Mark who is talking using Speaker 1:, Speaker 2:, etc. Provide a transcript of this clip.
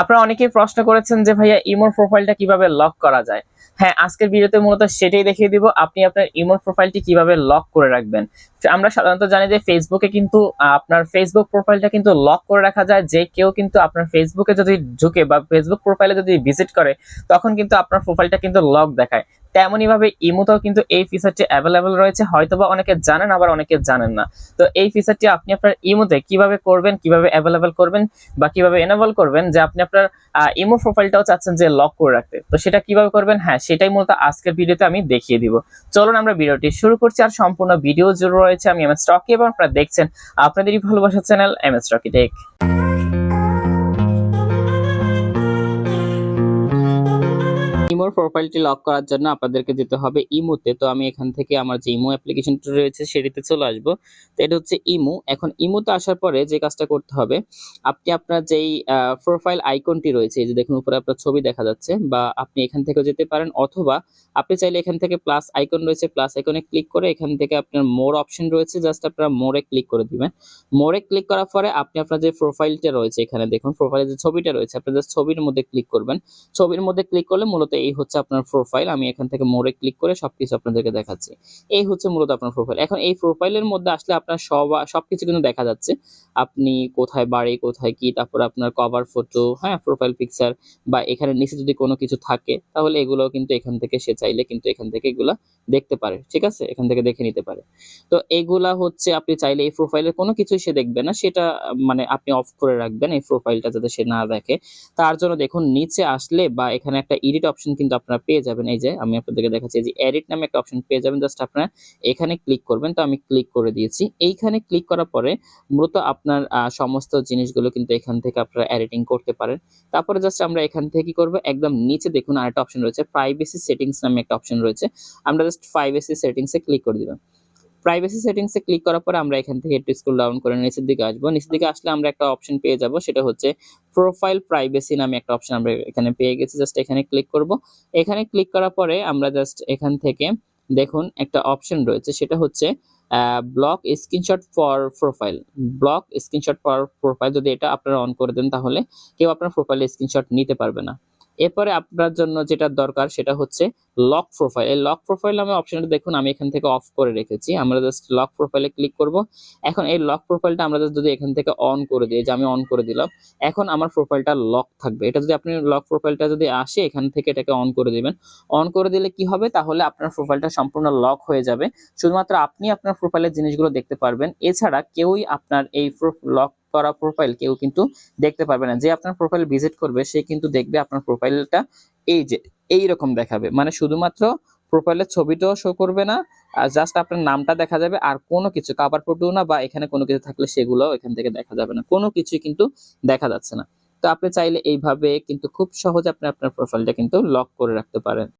Speaker 1: আপনারা অনেকেই প্রশ্ন করেছেন যে, ভাইয়া, ইমোর প্রোফাইলটা কীভাবে লক করা যায়? হ্যাঁ আজকের ভিডিওতে মূলত সেটাই দেখিয়ে দিব। আপনি আপনার ইমোর প্রোফাইলটি কীভাবে লক করে রাখবেন? আমরা সাধারণত জানি যে ফেসবুকে কিন্তু আপনার ফেসবুক প্রোফাইলটা কিন্তু লক করে রাখা যায়। যে কেউ কিন্তু আপনার ফেসবুকে যদি ঢুকে বা ফেসবুক প্রোফাইলে যদি ভিজিট করে, তখন কিন্তু আপনার প্রোফাইলটা কিন্তু লক দেখায়। তেমনই ভাবে ইমোতেও কিন্তু এই ফিচারটি অ্যাভেলেবেল রয়েছে। হয়তোবা অনেকে জানেন, আবার অনেকে জানেন না। তো এই ফিচারটি আপনি আপনার ইমোতে কীভাবে করবেন, কীভাবে অ্যাভেলেবেল করবেন বা কীভাবে এনেবল করবেন, যে আপনি আপনার ইমো প্রোফাইলটাও চাচ্ছেন যে লক করে রাখতে। তো সেটা কীভাবে করবেন? হ্যাঁ সেটাই মূলত আজকের ভিডিওতে আমি দেখিয়ে দিব। চলুন আমরা ভিডিওটি শুরু করছি। আর সম্পূর্ণ ভিডিও জুড়ে রয়েছে আমি এম এস স্টকি এবং আপনারা দেখছেন আপনাদেরই ভালোবাসার channel M S stocky tech ইমোর প্রোফাইলটি লক করার জন্য আপনাদেরকে যেতে হবে ইমোতে। তো আমি এখান থেকে আমার যে ইমো অ্যাপ্লিকেশনটা রয়েছে, সেটিতে চলে আসব। তো এটা হচ্ছে ইমো। এখন ইমোতে আসার পরে যে কাজটা করতে হবে, আপনি আপনার যেই প্রোফাইল আইকনটি রয়েছে যে দেখুন উপরে আপনার ছবি দেখা যাচ্ছে, বা আপনি এখান থেকেও যেতে পারেন, অথবা আপনি চাইলে এখান থেকে প্লাস আইকন রয়েছে প্লাস আইকনে ক্লিক করে এখান থেকে আপনার মোর অপশন রয়েছে জাস্ট আপনারা মোরে ক্লিক করে দিবেন। মোরে ক্লিক করার পরে আপনি আপনার যে প্রোফাইলটা রয়েছে এখানে দেখুন প্রোফাইলে যে ছবিটা রয়েছে, আপনি জাস্ট ছবির মধ্যে ক্লিক করবেন। ছবির মধ্যে ক্লিক করলে মূলত এই হচ্ছে আপনার প্রোফাইল আমি এখান থেকে মোড়ে ক্লিক করে সবকিছু আপনাদেরকে দেখাচ্ছি। এই হচ্ছে মূলত আপনার প্রোফাইল এখন এই প্রোফাইলের মধ্যে আসলে আপনার সব, সবকিছু কিন্তু দেখা যাচ্ছে। আপনি কোথায় বাড়ি, কোথায় কি, তারপর আপনার কভার ফটো হ্যাঁ প্রোফাইল পিকচার বা এখানে নিচে যদি কোনো কিছু থাকে, তাহলে এগুলো কিন্তু এখান থেকে সে চাইলে কিন্তু এখান থেকে এগুলা দেখতে পারে, ঠিক আছে? এখান থেকে দেখে নিতে পারে। তো এগুলা হচ্ছে আপনি চাইলে এই প্রোফাইলের কোনো কিছুই সে দেখবে না। সেটা মানে আপনি অফ করে রাখবেন এই প্রোফাইলটা যাতে সে না দেখে। তার জন্য দেখুন, নিচে আসলে বা এখানে একটা এডিট অপশন কিন্তু আপনারা পেয়ে যাবেন। এই যে আমি আপনাদেরকে দেখাচ্ছি যে এডিট নামে একটা অপশন পেয়ে যাবেন। জাস্ট আপনারা এখানে ক্লিক করবেন। তো আমি ক্লিক করে দিয়েছি। এইখানে ক্লিক করার পরে মূলত আপনার সমস্ত জিনিসগুলো কিন্তু এখান থেকে আপনারা এডিটিং করতে পারেন। তারপরে জাস্ট আমরা এখান থেকে কি করব? একদম নিচে দেখুন আরেকটা অপশন রয়েছে প্রাইভেসি সেটিংস নামে একটা অপশন রয়েছে। আমরা জাস্ট প্রাইভেসি সেটিংসে ক্লিক করে দিলাম। প্রাইভেসি সেটিংসে ক্লিক করার পরে আমরা এখান থেকে একটু স্ক্রল ডাউন করে নিচের দিকে আসব। নিচের দিকে আসলে আমরা একটা অপশন পেয়ে যাব, সেটা হচ্ছে প্রোফাইল প্রাইভেসি নামে একটা অপশন আমরা এখানে পেয়ে গেছি। জাস্ট এখানে ক্লিক করব। এখানে ক্লিক করার পরে আমরা জাস্ট এখান থেকে দেখুন একটা অপশন রয়েছে, সেটা হচ্ছে block screenshot for profile block screenshot for profile যদি এটা আপনারা অন করে দেন তাহলে কেউ আপনার প্রোফাইলে স্ক্রিনশট নিতে পারবে না। এরপরে আপনার জন্য যেটা দরকার সেটা হচ্ছে লক প্রোফাইল এই লক প্রোফাইল আমি অপশনটা দেখুন, আমি এখান থেকে অফ করে রেখেছি। আমরা জাস্ট লক প্রোফাইলে ক্লিক করব। এখন এই লক প্রোফাইলটা আমরা just যদি এখান থেকে অন করে দিই যে আমি অন করে দিলাম, এখন আমার প্রোফাইলটা লক থাকবে। এটা যদি আপনি লক প্রোফাইলটা যদি আসে, এখান থেকে এটাকে অন করে দিবেন। অন করে দিলে কি হবে? তাহলে আপনার প্রোফাইলটা সম্পূর্ণ লক হয়ে যাবে। শুধুমাত্র আপনি আপনার প্রোফাইলের জিনিসগুলো দেখতে পারবেন। এছাড়া কেউই আপনার এই লক করা প্রোফাইল কেউ কিন্তু দেখতে পারবে না। যে আপনার প্রোফাইল ভিজিট করবে, সে কিন্তু দেখবে আপনার প্রোফাইলটা এই যে এই রকম দেখাবে। মানে শুধুমাত্র প্রোফাইলের ছবিটাও শো করবে না, আর জাস্ট আপনার নামটা দেখা যাবে, আর কোনো কিছু কাভার ফটো না বা এখানে কোনো কিছু থাকলে সেগুলো এখান থেকে দেখা যাবে না। কোনো কিছুই কিন্তু দেখা যাচ্ছে না। তো আপনি চাইলে এইভাবে কিন্তু খুব সহজে আপনি আপনার প্রোফাইলটা কিন্তু লক করে রাখতে পারেন।